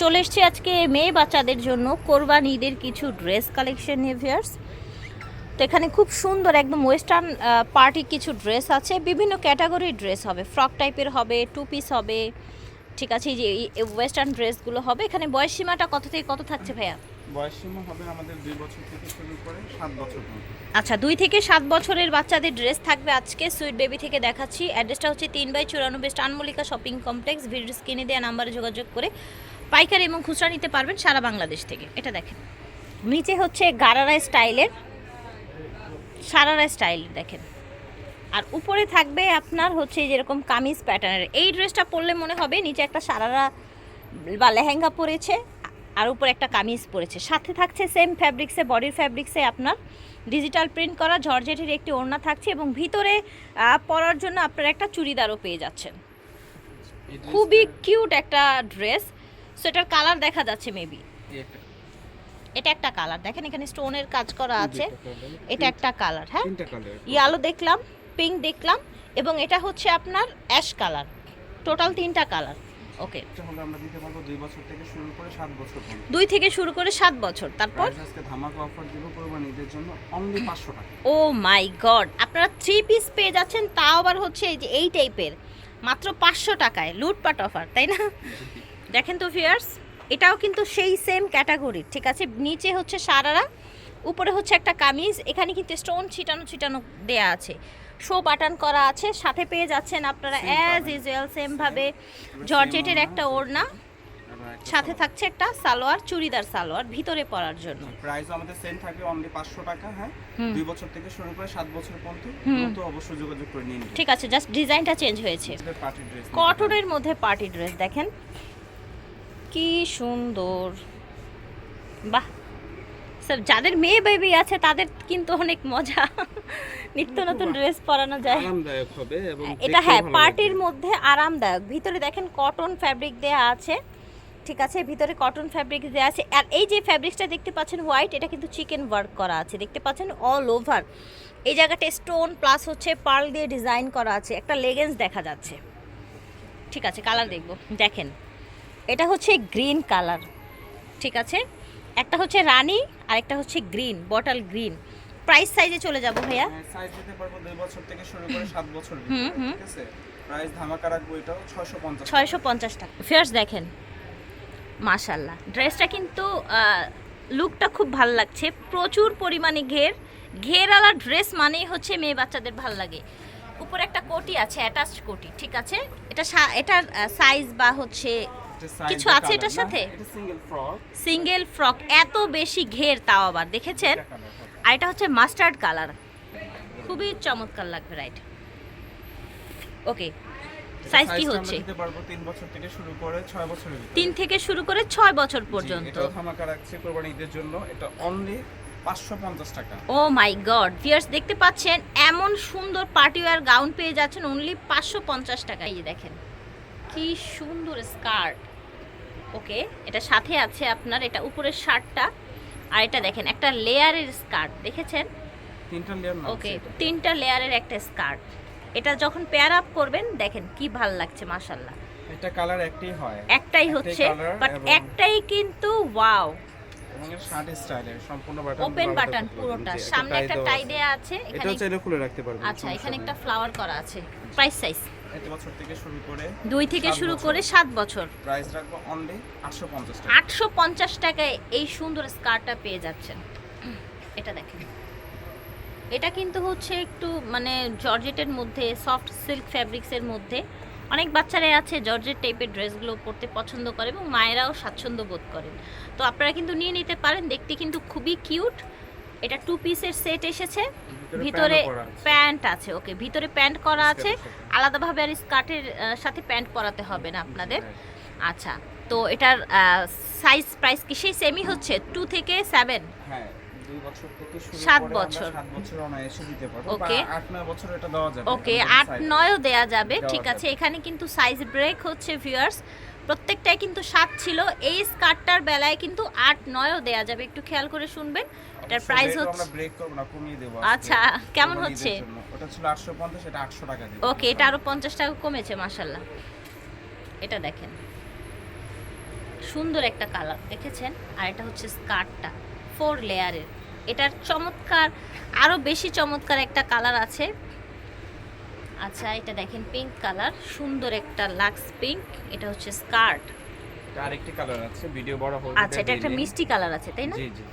চলে এসছি আজকে মেয়ে বাচ্চাদের জন্য কোরবান ঈদের কিছু ড্রেস কালেকশন নিয়ে ভিয়ার্স তো এখানে খুব সুন্দর একদম ওয়েস্টার্ন পার্টি কিছু ড্রেস আছে। বিভিন্ন ক্যাটাগরির ড্রেস হবে। ফ্রক টাইপের হবে টু পিস হবে। ঠিক আছে যে ওয়েস্টার্ন ড্রেসগুলো হবে। এখানে বয়স সীমাটা কত থেকে কত থাকছে ভাইয়া? বয়স সীমা হবে আমাদের বছর থেকে শুরু করে বছর আচ্ছা দুই থেকে সাত বছরের বাচ্চাদের ড্রেস থাকবে আজকে। সুইট বেবি থেকে দেখাচ্ছি। অ্যাড্রেসটা হচ্ছে তিন বাই চুরানব্বই স্টানমল্লিকা শপিং কমপ্লেক্স ভিডিও স্ক্রিনে দেওয়া নাম্বারে যোগাযোগ করে পাইকারি এবং খুচরা নিতে পারবেন সারা বাংলাদেশ থেকে। এটা দেখেন। নিচে হচ্ছে গারারা স্টাইলের সারারা স্টাইল দেখেন। আর উপরে থাকবে আপনার হচ্ছে যেরকম কামিজ প্যাটার্নের এই ড্রেসটা পরলে মনে হবে নিচে একটা সারারা বা লেহেঙ্গা পরেছে আর উপরে একটা কামিজ পরেছে। সাথে থাকছে সেম ফ্যাব্রিক্সে বডির ফ্যাব্রিক্সে আপনার ডিজিটাল প্রিন্ট করা জর্জেটের একটি ওড়না থাকছে এবং ভিতরে পরার জন্য আপনারা একটা চুড়িদারও পেয়ে যাচ্ছেন। খুবই কিউট একটা ড্রেস সেটার কালার দেখা যাচ্ছে মেবি এটা একটা কালার দেখেন এখানে স্টোনের কাজ করা আছে। এটা একটা কালার হ্যাঁ? তিনটা কালার ইয়ালো দেখলাম পিঙ্ক দেখলাম এবং এটা হচ্ছে আপনার অ্যাশ কালার টোটাল তিনটা কালার ওকে আমরা দিতে পারব দুই বছর থেকে শুরু করে সাত বছর পর্যন্ত। থেকে শুরু করে বছর। তারপর? আজকে ধামাকা অফার দিব কোরবানিদের জন্য অনলি পাঁচশো টাকা। ও মাই গড আপনারা থ্রি পিস পেয়ে যাচ্ছেন তাও আবার হচ্ছে এই যে এই টাইপের মাত্র পাঁচশো টাকায় লুটপাট অফার তাই না? দেখেন তো ফিয়ার্স এটাও কিন্তু সেই সেম ক্যাটাগরির ঠিক আছে? নিচে হচ্ছে সারারা উপরে হচ্ছে একটা কামিজ এখানে কিন্তু স্টোন ছিটানো ছিটানো দেয়া আছে। শো বাটন করা আছে সাথে পেয়ে যাচ্ছেন আপনারা অ্যাজ। ইউজুয়াল সেম ভাবে জর্জেটের একটা ওড়না সাথে থাকছে একটা সালোয়ার চুড়িদার সালোয়ার ভিতরে পরার জন্য। প্রাইস আমাদের সেম থাকবে অনলি পাঁচশো টাকা হ্যাঁ? দুই বছর থেকে শুরু করে সাত বছর পর্যন্ত তো অবশ্যই যোগাযোগ করে নিন ঠিক আছে জাস্ট ডিজাইনটা চেঞ্জ হয়েছে। কটনের মধ্যে পার্টি ড্রেস দেখেন। কি সুন্দর। বাহ। সব যাদের মেয়ে বেবি আছে তাদের কিন্তু অনেক মজা। নিত্য নতুন ড্রেস পরানো যায়। আরামদায়ক হবে এবং এটা হ্যাঁ পার্টির মধ্যে আরামদায়ক। ভিতরে দেখেন কটন ফ্যাব্রিক দেয়া আছে। ঠিক আছে ভিতরে কটন ফ্যাব্রিক দেওয়া আছে। আর এই যে ফ্যাব্রিক্সটা দেখতে পাচ্ছেন হোয়াইট এটা কিন্তু চিকেন ওয়ার্ক করা আছে। দেখতে পাচ্ছেন অল ওভার এই জায়গাটা স্টোন প্লাস হচ্ছে পার্ল দিয়ে ডিজাইন করা আছে। একটা লেগেন্স দেখা যাচ্ছে। ঠিক আছে কালার দেখব। দেখেন। এটা হচ্ছে গ্রিন কালার ঠিক আছে? একটা হচ্ছে রানি আর একটা হচ্ছে গ্রিন বটল গ্রিন। প্রাইস সাইজে চলে যাব ভাইয়া। হ্যাঁ, সাইজ দিতে পারব দুই বছর থেকে শুরু করে সাত বছর হুম, হুম। ঠিক আছে? প্রাইস ধামাকা রাখব এটাও ছয়শো পঞ্চাশ ছয়শো পঞ্চাশ টাকা। ফেয়ার্স দেখেন মাশাল্লাহ ড্রেসটা কিন্তু লুকটা খুব ভালো লাগছে। প্রচুর পরিমাণে ঘের। ঘেরওয়ালা ড্রেস মানেই হচ্ছে মেয়ে বাচ্চাদের ভালো লাগে। উপরে একটা কোটি আছে অ্যাটাচড কোটি ঠিক আছে? এটা এটার সাইজ বা হচ্ছে কিছু আছে এটার সাথে? সিঙ্গেল ফ্রক এত বেশি ঘের তাও আবার দেখেছেন? আর এটা হচ্ছে মাস্টার্ড কালার খুবই চমৎকার লাগবে রাইট ওকে সাইজ কি হচ্ছে? তিন থেকে শুরু করে ছয় বছর পর্যন্ত। এটাও ধামাকা রাখছে কোরবানি ঈদের জন্য। এটা অনলি পাঁচশো পঞ্চাশ টাকা। ও মাই গড ভিয়ার্স দেখতে পাচ্ছেন এমন সুন্দর পার্টি ওয়্যার গাউন পেয়ে যাচ্ছেন অনলি পাঁচশো পঞ্চাশ টাকা এই দেখেন। কি সুন্দর স্কার্ট। ওকে এটা সাথে আছে আপনার এটা উপরের শার্টটা। আর এটা দেখেন একটা লেয়ারের স্কার্ট দেখেছেন? তিনটা লেয়ার ওকে তিনটা লেয়ারের একটা স্কার্ট। এটা যখন পেয়ার আপ করবেন দেখেন কি ভালো লাগছে মাশাল্লাহ এটা কালার একটাই হয়। একটাই হচ্ছে বাট একটাই কিন্তু ওয়াও ওপেন বাটন পুরোটা। সামনে একটা টাই দেয়া আছে এখানে এটাও চাইলে খুলে রাখতে পারবেন আচ্ছা এখানে একটা ফ্লাওয়ার করা আছে প্রাইস সাইজ বছর থেকে শুরু করে দুই থেকে শুরু করে সাত বছর। প্রাইস রাখব অনলি আটশো পঞ্চাশ টাকা। আটশো পঞ্চাশ টাকায় এই সুন্দর স্কার্টটা পেয়ে যাচ্ছেন। এটা দেখেন। এটা কিন্তু হচ্ছে একটু মানে জর্জেটের মধ্যে সফট সিল্ক ফ্যাব্রিক্সের মধ্যে। অনেক বাচ্চারাই আছে জর্জেট টাইপের ড্রেসগুলো পরতে পছন্দ করে এবং মায়েরাও স্বাচ্ছন্দ্য বোধ করেন। তো আপনারা কিন্তু নিয়ে নিতে পারেন দেখতে কিন্তু খুবই কিউট এটা টু পিসের সেট এসেছে। ভিতরে। প্যান্ট আছে ওকে ভিতরে প্যান্ট করা আছে। আলাদাভাবে আর স্কার্টের সাথে প্যান্ট পরাতে হবে না আপনাদের। আচ্ছা তো এটার সাইজ প্রাইস কি সেই সেমই হচ্ছে টু থেকে সেভেন হ্যাঁ দুই বছর থেকে শুরু সাত বছর। ওকে আমাদের আট। নয়ও দেয়া যাবে ঠিক আছে এখানে কিন্তু সাইজ ব্রেক হচ্ছে ভিউয়ার্স প্রত্যেকটাই কিন্তু সাত ছিল এই স্কার্টটার বেলায় কিন্তু আট নয়ও দেয়া যাবে একটু খেয়াল করে শুনবেন এটার প্রাইস হচ্ছে আমরা ব্রেক করব না কমিয়ে দেব আচ্ছা, কেমন হচ্ছে? ওটা ছিল 850 এটা 800 টাকা দিব। ওকে এটা আরও পঞ্চাশ টাকা কমেছে মাসাল্লাহ এটা দেখেন। সুন্দর একটা কালার দেখেছেন? আর এটা হচ্ছে স্কার্টটা ফোর লেয়ারের এটার চমৎকার আরও বেশি চমৎকার একটা কালার আছে। আচ্ছা এটা দেখেন পিঙ্ক কালার সুন্দর একটা লাক্স পিঙ্ক এটা হচ্ছে স্কার্ট। আরেকটি কালার আছে ভিডিও বড় হবে আচ্ছা এটা একটা মিষ্টি কালার আছে তাই না? জি জি।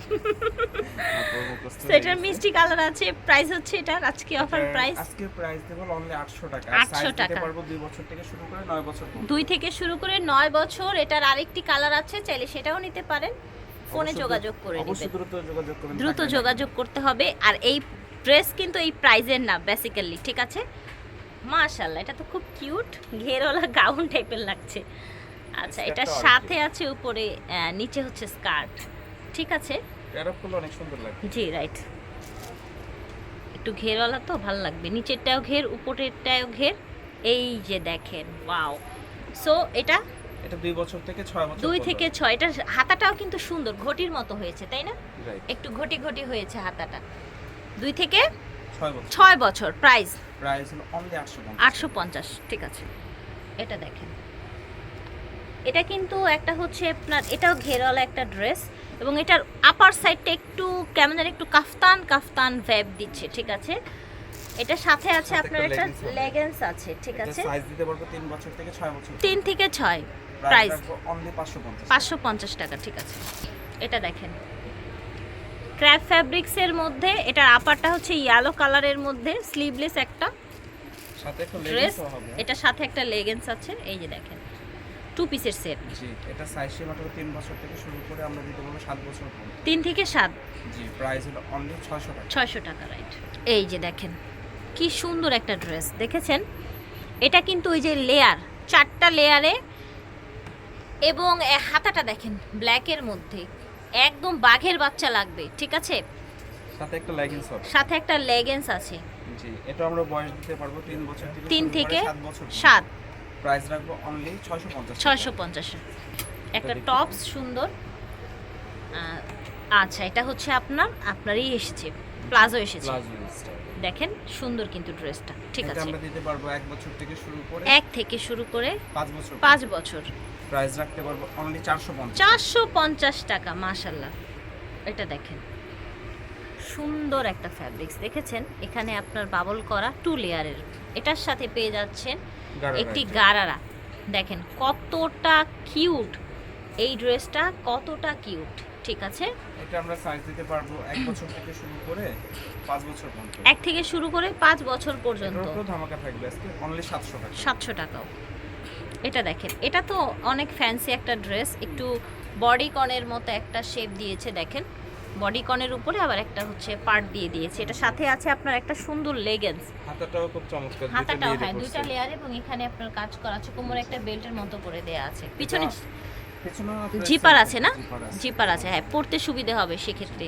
গেছে। মিষ্টি কালার আছে প্রাইস হচ্ছে এটার আজকে অফার প্রাইস আজকে প্রাইস দেব অনলি 800 টাকা। 800 টাকা। পারব 2 বছর থেকে শুরু করে 9 বছর পর্যন্ত। দুই থেকে শুরু করে নয় বছর এটার আরেকটি কালার আছে চাইলে সেটাও নিতে পারেন। ফোনে যোগাযোগ করে নেবেন। দ্রুত যোগাযোগ করবেন দ্রুত যোগাযোগ করতে হবে আর এই ড্রেস কিন্তু এই প্রাইজের না বেসিক্যালি ঠিক আছে? মাশাল্লাহ এটা তো খুব কিউট ঘেরওয়ালা গাউন টাইপের লাগছে। আচ্ছা এটা সাথে আছে উপরে নিচে হচ্ছে স্কার্ট ঠিক আছে? গুলো অনেক সুন্দর লাগে জি রাইট। একটু ঘেরওয়ালা তো ভালো লাগবে। নিচেরটাও ঘের উপরেরটাও ঘের। এই যে দেখেন ওয়াও। সো এটা এটা 2 বছর থেকে 6 বছর দুই থেকে ছয়। এটা হাতাটাও কিন্তু সুন্দর ঘটির মতো হয়েছে তাই না? রাইট একটু ঘটি ঘটি হয়েছে হাতাটা। দুই থেকে 6 বছর। ছয় বছর প্রাইস প্রাইস হলো অনলি 800 টাকা আটশো পঞ্চাশ ঠিক আছে। এটা দেখেন। এটা কিন্তু একটা হচ্ছে আপনার এটাও ঘেরওয়ালা একটা ড্রেস এবং এটার আপার সাইডটা একটু কেমন জানি একটু কাফতান কাফতান ভ্যাব দিচ্ছে ঠিক আছে? এটা সাথে আছে আপনার একটা। লেগেন্স আছে। ঠিক আছে? সাইজ দিতে পারব 3 বছর থেকে 6 বছর তিন থেকে ছয় প্রাইস প্রাইস অনলি 550 পাঁচশো পঞ্চাশ টাকা। ঠিক আছে। এটা দেখেন। ক্র্যাপ ফ্যাব্রিক্সের মধ্যে এটার আপারটা হচ্ছে ইয়েলো কালারের মধ্যে স্লিভলেস একটা সাথে একটা লেগিংসও হবে। এটার সাথে একটা লেগেন্স আছে এই যে দেখেন। টু পিসের সেট জি এটা সাইজ মাত্র 3 বছর থেকে শুরু করে আমরা দিতে পারব 7 বছর পর্যন্ত। তিন থেকে সাত? জি প্রাইস হলো অনলি 600 টাকা। ছয়শো টাকা রাইট এই যে দেখেন কি সুন্দর একটা ড্রেস দেখেছেন? এটা কিন্তু ওই যে লেয়ার চারটা লেয়ারে এবং হাতাটা দেখেন ব্ল্যাকের মধ্যে। একদম বাঘের বাচ্চা লাগবে ঠিক আছে? সাথে একটা লেগিংস হবে। সাথে একটা লেগেন্স আছে। জি এটা আমরা বয়স দিতে পারব 3 বছর থেকে তিন থেকে 7 বছর সাত। প্রাইস রাখব অনলি 650 ছয়শো পঞ্চাশ। একটা টপস সুন্দর। আচ্ছা এটা হচ্ছে আপনার আপনারই এসেছে প্লাজো এসেছে। দেখেন সুন্দর কিন্তু ড্রেসটা ঠিক আছে। আমরা দিতে পারব 1 বছর থেকে শুরু করে এক থেকে শুরু করে 5 বছর পাঁচ বছর। প্রাইস রাখতে পারব অনলি 450 চারশো পঞ্চাশ টাকা মাশাল্লাহ এটা দেখেন সুন্দর একটা ফ্যাব্রিক্স দেখেছেন? এখানে আপনার বাবল করা টু লেয়ারের এটার সাথে পেয়ে যাচ্ছেন একটি গারারা। দেখেন কতটা কিউট এই ড্রেসটা কতটা কিউট। ঠিক আছে? এটা আমরা সাইজ দিতে পারব 1 বছর থেকে শুরু করে 5 বছর পর্যন্ত। এক থেকে শুরু করে পাঁচ বছর পর্যন্ত। উপরেও ধামাকা থাকবে আজকে অনলি 700 টাকা। সাতশো টাকাও। এটা দেখেন এটা তো অনেক ফ্যান্সি একটা ড্রেস একটু বডি কনের মতো একটা শেপ দিয়েছে দেখেন। বডি কনের উপরে আবার একটা হচ্ছে পার্ট দিয়ে দিয়েছে। এটা সাথে আছে আপনার একটা সুন্দর লেগেন্স হাতাটাও খুব চমৎকার হাতাটাও হ্যাঁ দুইটা লেয়ার এবং এখানে আপনার কাজ করা আছে কোমরে একটা বেল্টের মতো করে দেয়া আছে। পিছনে জিপার আছে না? জিপার আছে। হ্যাঁ পড়তে সুবিধে হবে সেক্ষেত্রে।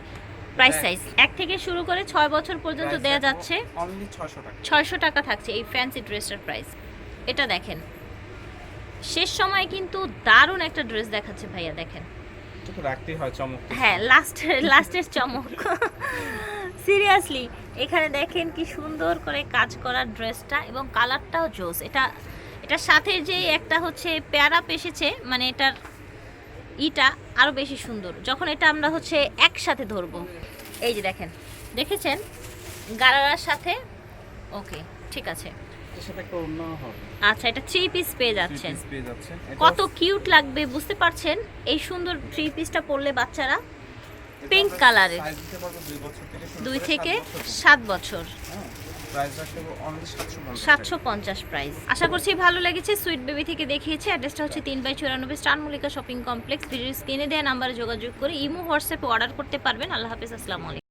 প্রাইস হ্যাঁ। সাইজ এক থেকে শুরু করে ছয় বছর পর্যন্ত দেয়া যাচ্ছে। অনলি 600 টাকা। ছয়শো টাকা থাকছে এই ফ্যান্সি ড্রেসটার প্রাইস এটা দেখেন। শেষ সময় কিন্তু দারুণ একটা ড্রেস দেখাচ্ছে ভাইয়া দেখেন। তো রাখতেই হয় চমক হ্যাঁ লাস্ট লাস্টের চমক। সিরিয়াসলি এখানে দেখেন কি সুন্দর করে কাজ করা ড্রেসটা এবং কালারটাও জোস। এটা, এটার সাথে যে একটা হচ্ছে প্যারা এসেছে মানে এটার ইটা আরও বেশি সুন্দর। যখন এটা আমরা হচ্ছে একসাথে ধরবো। এই যে দেখেন, দেখেছেন? গারারার সাথে? ওকে ঠিক আছে। এর সাথে একটা অন্য হবে। আচ্ছা এটা থ্রি পিস পেয়ে যাচ্ছেন। পেয়ে যাচ্ছেন। কত কিউট লাগবে বুঝতে পারছেন? এই সুন্দর থ্রি পিসটা পরলে বাচ্চারা দিতে পারব দুই থেকে সাত বছর। হ্যাঁ প্রাইস রাখতে অনলি 750 সাতশো পঞ্চাশ। প্রাইস আশা করছি ভালো লেগেছে সুইট বেবি থেকে দেখিয়েছি। অ্যাড্রেসটা হচ্ছে তিন বাই চুরানব্বই star Mallika shopping complex video স্ক্রিনে দেওয়া নাম্বারে যোগাযোগ করে ইমো হোয়াটসঅ্যাপে অর্ডার করতে পারবেন। আল্লাহ হাফিজ আসসালামু আলাইকুম।